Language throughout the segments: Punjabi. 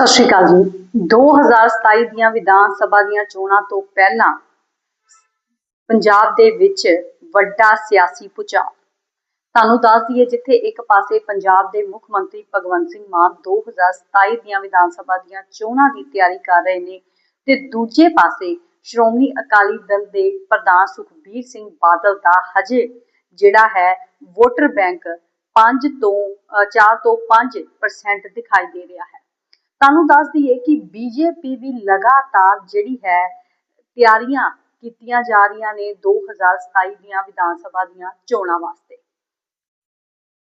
ਸਤਿ ਸ਼੍ਰੀ ਅਕਾਲ ਜੀ। 2027 ਦੀਆਂ ਵਿਧਾਨ ਸਭਾ ਦੀਆਂ ਚੋਣਾਂ ਤੋਂ ਪਹਿਲਾਂ ਪੰਜਾਬ ਦੇ ਵਿੱਚ ਵੱਡਾ ਸਿਆਸੀ ਭੁਚਾਲ। ਤੁਹਾਨੂੰ ਦੱਸ ਦਈਏ ਜਿੱਥੇ ਇੱਕ ਪਾਸੇ ਪੰਜਾਬ ਦੇ ਮੁੱਖ ਮੰਤਰੀ ਭਗਵੰਤ ਸਿੰਘ ਮਾਨ 2027 ਦੀਆਂ ਵਿਧਾਨ ਸਭਾ ਦੀਆਂ ਚੋਣਾਂ ਦੀ ਤਿਆਰੀ ਕਰ ਰਹੇ ਨੇ ਤੇ ਦੂਜੇ ਪਾਸੇ ਸ਼੍ਰੋਮਣੀ ਅਕਾਲੀ ਦਲ ਦੇ ਪ੍ਰਧਾਨ ਸੁਖਬੀਰ ਸਿੰਘ ਬਾਦਲ ਦਾ ਹਜੇ ਜਿਹੜਾ ਹੈ ਵੋਟਰ ਬੈਂਕ 5 ਤੋਂ 4 ਤੋਂ 5% ਦਿਖਾਈ ਦੇ ਰਿਹਾ ਹੈ। ਤੁਹਾਨੂੰ ਦੱਸ ਦਈਏ ਕਿ ਬੀਜੇਪੀ ਵੀ ਲਗਾਤਾਰ ਜਿਹੜੀ ਹੈ ਤਿਆਰੀਆਂ ਕੀਤੀਆਂ ਜਾ ਰਹੀਆਂ ਨੇ 2027 ਦੀਆਂ ਵਿਧਾਨ ਸਭਾ ਦੀਆਂ ਚੋਣਾਂ ਵਾਸਤੇ।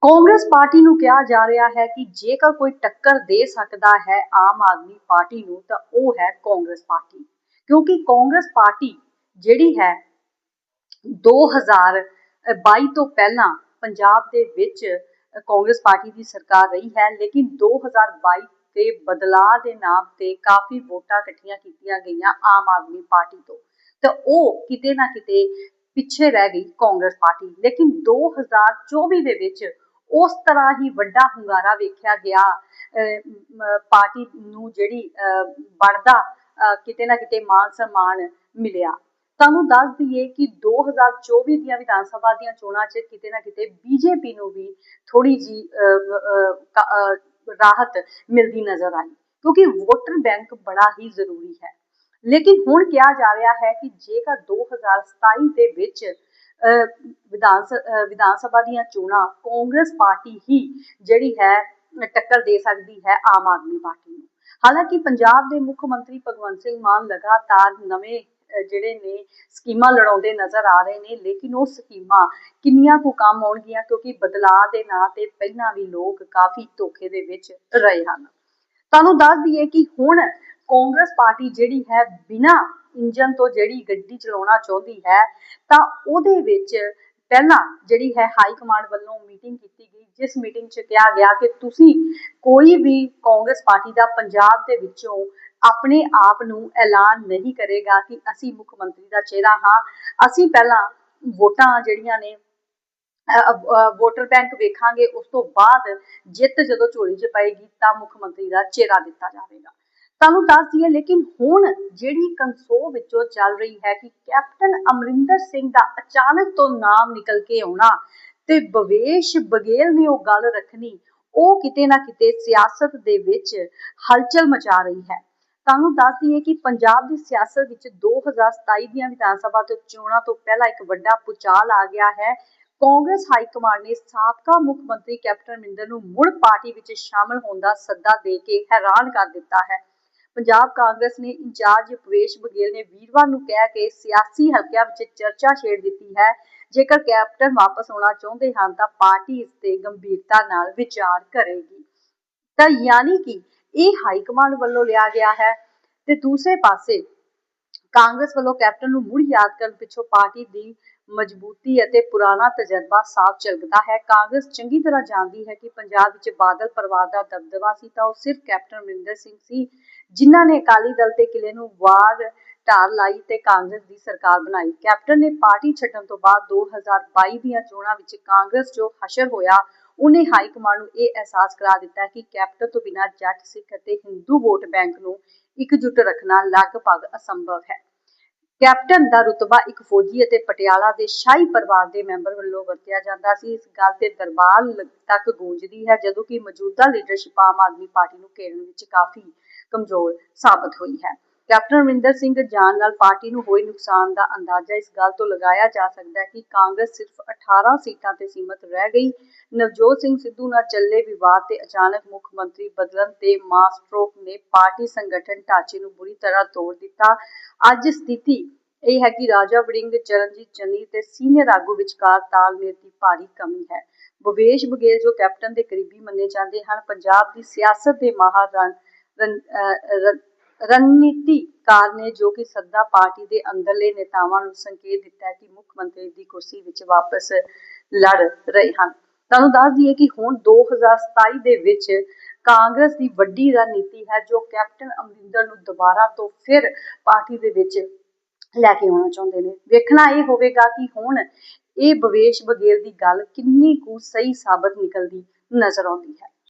ਕਾਂਗਰਸ ਪਾਰਟੀ ਨੂੰ ਕਿਹਾ ਜਾ ਰਿਹਾ ਹੈ ਕਿ ਜੇਕਰ ਕੋਈ ਟੱਕਰ ਦੇ ਸਕਦਾ ਹੈ ਆਮ ਆਦਮੀ ਪਾਰਟੀ ਨੂੰ, ਤਾਂ ਉਹ ਹੈ ਕਾਂਗਰਸ ਪਾਰਟੀ। ਕਿਉਂਕਿ ਕਾਂਗਰਸ ਪਾਰਟੀ ਜਿਹੜੀ ਹੈ 2022 ਤੋਂ ਪਹਿਲਾਂ ਪੰਜਾਬ ਦੇ ਵਿੱਚ ਕਾਂਗਰਸ ਪਾਰਟੀ ਦੀ ਸਰਕਾਰ ਰਹੀ ਹੈ, ਲੇਕਿਨ 2022 ਤੇ ਬਦਲਾਅ ਦੇ ਨਾਮ ਤੇ ਕਾਫੀ ਵੋਟਾਂ ਇਕੱਠੀਆਂ ਕੀਤੀਆਂ ਗਈਆਂ ਆਮ ਆਦਮੀ ਪਾਰਟੀ ਤੋਂ। ਤੇ ਉਹ ਕਿਤੇ ਨਾ ਕਿਤੇ ਪਿੱਛੇ ਰਹਿ ਗਈ ਕਾਂਗਰਸ ਪਾਰਟੀ। ਲੇਕਿਨ 2024 ਦੇ ਵਿੱਚ ਉਸ ਤਰ੍ਹਾਂ ਹੀ ਵੱਡਾ ਹੁੰਗਾਰਾ ਵੇਖਿਆ ਗਿਆ ਪਾਰਟੀ ਨੂੰ ਜਿਹੜੀ ਬਣਦਾ ਕਿਤੇ ਨਾ ਕਿਤੇ ਮਾਨ ਸਨਮਾਨ ਮਿਲਿਆ। ਤੁਹਾਨੂੰ ਦੱਸ ਦਈਏ ਕਿ 2024 ਦੀਆਂ ਵਿਧਾਨ ਸਭਾ ਦੀਆਂ ਚੋਣਾਂ 'ਚ ਕਿਤੇ ਨਾ ਕਿਤੇ ਬੀਜੇਪੀ ਨੂੰ ਵੀ ਥੋੜੀ ਜੀ ਰਾਹਤ ਮਿਲਦੀ ਨਜ਼ਰ ਆਈ, ਕਿਉਂਕਿ ਵੋਟਰ ਬੈਂਕ ਬੜਾ ਹੀ ਜ਼ਰੂਰੀ ਹੈ। ਲੇਕਿਨ ਹੁਣ ਕਿਹਾ ਜਾ ਰਿਹਾ ਹੈ ਕਿ ਜੇਕਰ 2027 ਦੇ ਵਿੱਚ ਵਿਧਾਨ ਵਿਧਾਨ ਸਭਾ ਦੀਆਂ ਚੋਣਾਂ ਕਾਂਗਰਸ ਪਾਰਟੀ ਹੀ ਜਿਹੜੀ ਹੈ, ਟੱਕਰ ਦੇ ਸਕਦੀ ਹੈ ਆਮ ਆਦਮੀ ਪਾਰਟੀ ਨੂੰ। ਹਾਲਾਂਕਿ ਪੰਜਾਬ ਦੇ ਮੁੱਖ ਮੰਤਰੀ ਭਗਵੰਤ ਸਿੰਘ ਮਾਨ ਲਗਾਤਾਰ ਨਵੇਂ ਜਿਹੜੇ ਨੇ ਸਕੀਮਾਂ ਲੜਾਉਂਦੇ ਨਜ਼ਰ ਆ ਰਹੇ ਨੇ, ਲੇਕਿਨ ਉਹ ਸਕੀਮਾਂ ਕਿੰਨੀਆਂ ਕੁ ਕੰਮ ਆਉਣਗੀਆਂ? ਕਿਉਂਕਿ ਬਦਲਾਅ ਦੇ ਨਾਂ ਤੇ ਪਹਿਲਾਂ ਵੀ ਲੋਕ ਕਾਫੀ ਧੋਖੇ ਦੇ ਵਿੱਚ ਰਹੇ ਹਨ। ਤੁਹਾਨੂੰ ਦੱਸ ਦਈਏ ਕਿ ਹੁਣ ਕਾਂਗਰਸ ਪਾਰਟੀ ਜਿਹੜੀ ਹੈ, ਬਿਨਾ ਇੰਜਨ ਤੋਂ ਜਿਹੜੀ ਗੱਡੀ ਚਲਾਉਣਾ ਚਾਹੁੰਦੀ ਹੈ, ਤਾਂ ਉਹਦੇ ਵਿੱਚ ਪਹਿਲਾਂ ਜਿਹੜੀ ਹੈ, ਹਾਈ ਕਮਾਂਡ ਵੱਲੋਂ ਮੀਟਿੰਗ ਕੀਤੀ ਗਈ, ਜਿਸ ਮੀਟਿੰਗ 'ਚ ਕਿਹਾ ਗਿਆ ਕਿ ਤੁਸੀਂ ਕੋਈ ਵੀ ਕਾਂਗਰਸ ਪਾਰਟੀ ਦਾ ਪੰਜਾਬ ਦੇ ਵਿੱਚੋਂ ਆਪਣੇ ਆਪ ਨੂੰ ਐਲਾਨ ਨਹੀਂ ਕਰੇਗਾ ਕਿ ਅਸੀਂ ਮੁੱਖ ਮੰਤਰੀ ਦਾ ਚਿਹਰਾ ਹਾਂ। ਅਸੀਂ ਪਹਿਲਾਂ ਵੋਟਾਂ ਜਿਹੜੀਆਂ ਨੇ ਵੋਟਰ ਬੈਂਕ ਵੇਖਾਂਗੇ, ਉਸ ਤੋਂ ਬਾਅਦ ਜਿੱਤ ਜਦੋਂ ਝੋਲੀ 'ਚ ਪਏਗੀ ਤਾਂ ਮੁੱਖ ਮੰਤਰੀ ਦਾ ਚਿਹਰਾ ਦਿੱਤਾ ਜਾਵੇਗਾ। ਤੁਹਾਨੂੰ ਦੱਸ ਦਈਏ, ਲੇਕਿਨ ਹੁਣ ਜਿਹੜੀ ਕੰਸੋ ਵਿੱਚੋਂ ਚੱਲ ਰਹੀ ਹੈ ਕਿ ਕੈਪਟਨ ਅਮਰਿੰਦਰ ਸਿੰਘ ਦਾ ਅਚਾਨਕ ਤੋਂ ਨਾਮ ਨਿਕਲ ਕੇ ਆਉਣਾ ਤੇ ਬਵੇਸ਼ ਬਗੇਲ ਨੇ ਉਹ ਗੱਲ ਰੱਖਣੀ, ਉਹ ਕਿਤੇ ਨਾ ਕਿਤੇ ਸਿਆਸਤ ਦੇ ਵਿੱਚ ਹਲਚਲ ਮਚਾ ਰਹੀ ਹੈ। ਤੁਹਾਨੂੰ ਦੱਸ ਦਈਏ ਕਿ ਪੰਜਾਬ ਦੀ ਸਿਆਸਤ ਵਿੱਚ 2027 ਦੀਆਂ ਵਿਧਾਨ ਸਭਾ ਤੋਂ ਚੋਣਾਂ ਤੋਂ ਪਹਿਲਾਂ ਇੱਕ ਵੱਡਾ ਪੁਚਾਲ ਆ ਗਿਆ ਹੈ। ਕਾਂਗਰਸ ਹਾਈ ਕਮਾਂਡ ਨੇ ਸਾਬਕਾ ਮੁੱਖ ਮੰਤਰੀ ਕੈਪਟਨ ਅਮਰਿੰਦਰ ਨੂੰ ਮੁੜ ਪਾਰਟੀ ਵਿੱਚ ਸ਼ਾਮਲ ਹੋਣ ਦਾ ਸੱਦਾ ਦੇ ਕੇ ਹੈਰਾਨ ਕਰ ਦਿੱਤਾ ਹੈ। ਪੰਜਾਬ ਕਾਂਗਰਸ ਨੇ ਇੰਚਾਰਜ ਪ੍ਰਵੇਸ਼ ਬਗੇਲ ਨੇ ਵੀਰਵਾਰ ਨੂੰ ਕਹਿ ਕੇ ਸਿਆਸੀ ਹਲਕਿਆਂ ਵਿੱਚ ਚਰਚਾ ਛੇੜ ਦਿੱਤੀ ਹੈ। ਜੇਕਰ ਕੈਪਟਨ ਵਾਪਸ ਆਉਣਾ ਚਾਹੁੰਦੇ ਹਨ ਤਾਂ ਪਾਰਟੀ ਇਸ ਤੇ ਗੰਭੀਰਤਾ ਨਾਲ ਵਿਚਾਰ ਕਰੇਗੀ। ਤਾਂ ਯਾਨੀ ਕਿ ਇਹ ਹਾਈ ਕਮਾਂਡ ਵੱਲੋਂ ਲਿਆ ਗਿਆ ਹੈ ਤੇ ਦੂਸਰੇ ਪਾਸੇ ਕਾਂਗਰਸ ਵੱਲੋਂ ਕੈਪਟਨ ਨੂੰ ਮੁੜ ਯਾਦ ਕਰਨ ਪਿੱਛੋਂ ਪਾਰਟੀ ਦੀ ਮਜ਼ਬੂਤੀ ਅਤੇ ਪੁਰਾਣਾ ਤਜਰਬਾ ਸਾਫ਼ ਝਲਕਦਾ ਹੈ। ਕਾਂਗਰਸ ਚੰਗੀ ਤਰ੍ਹਾਂ ਜਾਣਦੀ ਹੈ ਕਿ ਪੰਜਾਬ ਵਿੱਚ ਬਾਦਲ ਪਰਿਵਾਰ ਦਾ ਦਬਦਬਾ ਸੀ ਤਾਂ ਉਹ ਸਿਰਫ ਕੈਪਟਨ ਅਮਰਿੰਦਰ ਸਿੰਘ ਸੀ, ਜਿਨ੍ਹਾਂ ਨੇ ਅਕਾਲੀ ਦਲ ਤੇ ਕਿਲੇ ਨੂੰ ਵਾਰ ਢਾਰ ਲਾਈ ਤੇ ਕਾਂਗਰਸ ਦੀ ਸਰਕਾਰ ਬਣਾਈ। ਕੈਪਟਨ ਨੇ ਪਾਰਟੀ ਛੱਡਣ ਤੋਂ ਬਾਅਦ 2022 ਦੀਆਂ ਚੋਣਾਂ ਵਿੱਚ ਕਾਂਗਰਸ ਜੋ ਹਸ਼ਰ ਹੋਇਆ ਉਹਨੇ ਹਾਈ ਕਮਾਂਡ ਨੂੰ ਇਹ ਅਹਿਸਾਸ ਕਰਾ ਦਿੱਤਾ ਕਿ ਕੈਪਟਨ ਤੋਂ ਬਿਨਾਂ ਜੱਟ, ਸਿੱਖ ਅਤੇ ਹਿੰਦੂ ਵੋਟ ਬੈਂਕ ਨੂੰ ਇਕਜੁੱਟ ਰੱਖਣਾ ਲਗਭਗ ਅਸੰਭਵ ਹੈ। ਕੈਪਟਨ ਦਾ ਰੁਤਬਾ ਇੱਕ ਫੌਜੀ ਅਤੇ ਪਟਿਆਲਾ ਦੇ ਸ਼ਾਹੀ ਪਰਿਵਾਰ ਦੇ ਮੈਂਬਰ ਵੱਲੋਂ ਵਰਤਿਆ ਜਾਂਦਾ ਸੀ। ਇਸ ਗੱਲ ਤੇ ਦਰਬਾਰ ਤੱਕ ਗੂੰਜਦੀ ਹੈ ਜਦੋਂ ਕਿ ਮੌਜੂਦਾ ਲੀਡਰਸ਼ਿਪ ਆਮ ਆਦਮੀ ਪਾਰਟੀ ਨੂੰ ਘੇਰਨ ਵਿੱਚ ਕਾਫੀ ਕਮਜ਼ੋਰ ਸਾਬਤ ਹੋਈ ਹੈ। ਕੈਪਟਨ ਅਮਰਿੰਦਰ ਸਿੰਘ ਜਾਨ ਨਾਲ ਪਾਰਟੀ ਨੂੰ ਹੋਏ ਨੁਕਸਾਨ ਦਾ ਅੰਦਾਜ਼ਾ ਇਸ ਗੱਲ ਤੋਂ ਲਗਾਇਆ ਜਾ ਸਕਦਾ ਹੈ ਕਿ ਕਾਂਗਰਸ ਸਿਰਫ 18 ਸੀਟਾਂ ਤੇ ਸੀਮਤ ਰਹਿ ਗਈ। ਨਵਜੋਤ ਸਿੰਘ ਸਿੱਧੂ ਨਾਲ ਚੱਲੇ ਵਿਵਾਦ ਤੇ ਅਚਾਨਕ ਮੁੱਖ ਮੰਤਰੀ ਬਦਲਣ ਤੇ ਮਾਸਟਰੋਕ ਨੇ ਪਾਰਟੀ ਸੰਗਠਨ ਢਾਂਚੇ ਨੂੰ ਬੁਰੀ ਤਰ੍ਹਾਂ ਤੋੜ ਦਿੱਤਾ। ਅੱਜ ਸਥਿਤੀ ਇਹ ਹੈ ਕਿ ਰਾਜਾ ਵੜਿੰਗ, ਚਰਨਜੀਤ ਚੰਨੀ ਤੇ ਸੀਨੀਅਰ ਆਗੂ ਵਿਚਕਾਰ ਤਾਲਮੇਲ ਦੀ ਭਾਰੀ ਕਮੀ ਹੈ। ਭਵੇਸ਼ ਬਗੇਲ ਜੋ ਕੈਪਟਨ ਦੇ ਕਰੀਬੀ ਮੰਨੇ ਜਾਂਦੇ ਹਨ, ਪੰਜਾਬ ਦੀ ਸਿਆਸਤ ਦੇ ਮਾਹਰ ਰਣਨੀਤੀਕਾਰ ਨੇ ਜੋ ਕਿ ਸੱਦਾ ਪਾਰਟੀ ਦੇ ਅੰਦਰਲੇ ਨੇਤਾਵਾਂ ਨੂੰ ਸੰਕੇਤ ਦਿੱਤਾ ਕਿ ਮੁੱਖ ਮੰਤਰੀ ਦੀ ਕੁਰਸੀ ਵਿੱਚ ਵਾਪਸ ਲੜ ਰਹੇ ਹਨ। ਤੁਹਾਨੂੰ ਦੱਸ ਦਈਏ ਕਿ ਹੁਣ 2027 ਦੇ ਵਿੱਚ ਕਾਂਗਰਸ ਦੀ ਵੱਡੀ ਰਣਨੀਤੀ ਹੈ ਜੋ ਕੈਪਟਨ ਅਮਰਿੰਦਰ ਨੂੰ ਦੁਬਾਰਾ ਤੋਂ ਫਿਰ ਪਾਰਟੀ ਦੇ ਵਿੱਚ ਲੈ ਕੇ ਆਉਣਾ ਚਾਹੁੰਦੇ ਨੇ। ਵੇਖਣਾ ਇਹ ਹੋਵੇਗਾ ਕਿ ਹੁਣ ਇਹ ਬਵੇਸ਼ ਬਗੇਲ ਦੀ ਗੱਲ ਕਿੰਨੀ ਕੁ ਸਹੀ ਸਾਬਤ ਨਿਕਲਦੀ ਨਜ਼ਰ ਆਉਂਦੀ ਹੈ।